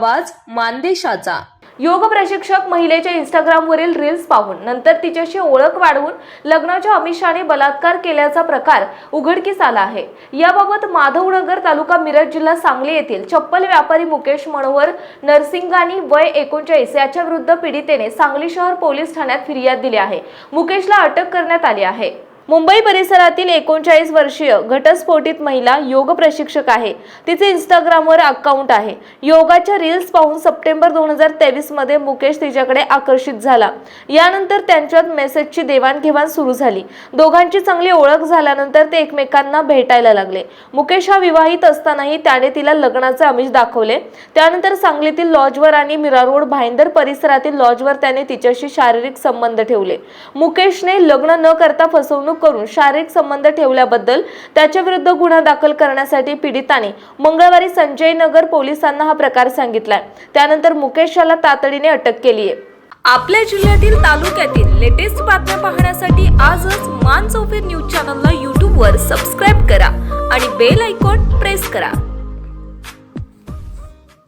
आवाज मानदेशाचा. योग प्रशिक्षक महिलेच्या इंस्टाग्रामवरील रील्स पाहून नंतर तिच्याशी ओळख वाढवून लग्नाच्या अमिषाने बलात्कार केल्याचा प्रकार उघडकीस आला आहे. याबाबत माधवनगर तालुका मिरज जिल्हा सांगली येथील चप्पल व्यापारी मुकेश मनोहर नरसिंगानी वय एकोणचाळीस याच्या विरुद्ध पीडितेने सांगली शहर पोलीस ठाण्यात फिर्याद दिली आहे. मुकेशला अटक करण्यात आली आहे. मुंबई परिसरातील एकोणचाळीस वर्षीय घटस्फोटित महिला योग प्रशिक्षक आहे. तिचे इंस्टाग्रामवर अकाउंट आहे. योगाच्या रील्स पाहून सप्टेंबर दोन हजार तेवीसमध्ये मुकेश तिच्याकडे आकर्षित झाला. यानंतर त्यांच्यात मेसेजची देवाणघेवाण सुरू झाली. दोघांची चांगली ओळख झाल्यानंतर ते एकमेकांना भेटायला लागले. मुकेश हा विवाहित असतानाही त्याने तिला लग्नाचे आमिष दाखवले. त्यानंतर सांगलीतील लॉजवर आणि मीरा रोड भाईंदर परिसरातील लॉजवर त्याने तिच्याशी शारीरिक संबंध ठेवले. मुकेशने लग्न न करता फसवणूक करून शारीरिक संबंध ठेवल्याबद्दल त्याच्याविरुद्ध गुन्हा दाखल करण्यासाठी पीडिताने मंगळवारी संजय नगर पोलिसांना हा प्रकार सांगितलाय. त्यानंतर मुकेश याला तातडीने अटक केली आहे. आपल्या जिल्ह्यातील तालुक्यातील लेटेस्ट बातम्या पाहण्यासाठी आजच मान चौफेर न्यूज चॅनलला यूट्यूबवर सबस्क्राईब करा आणि बेल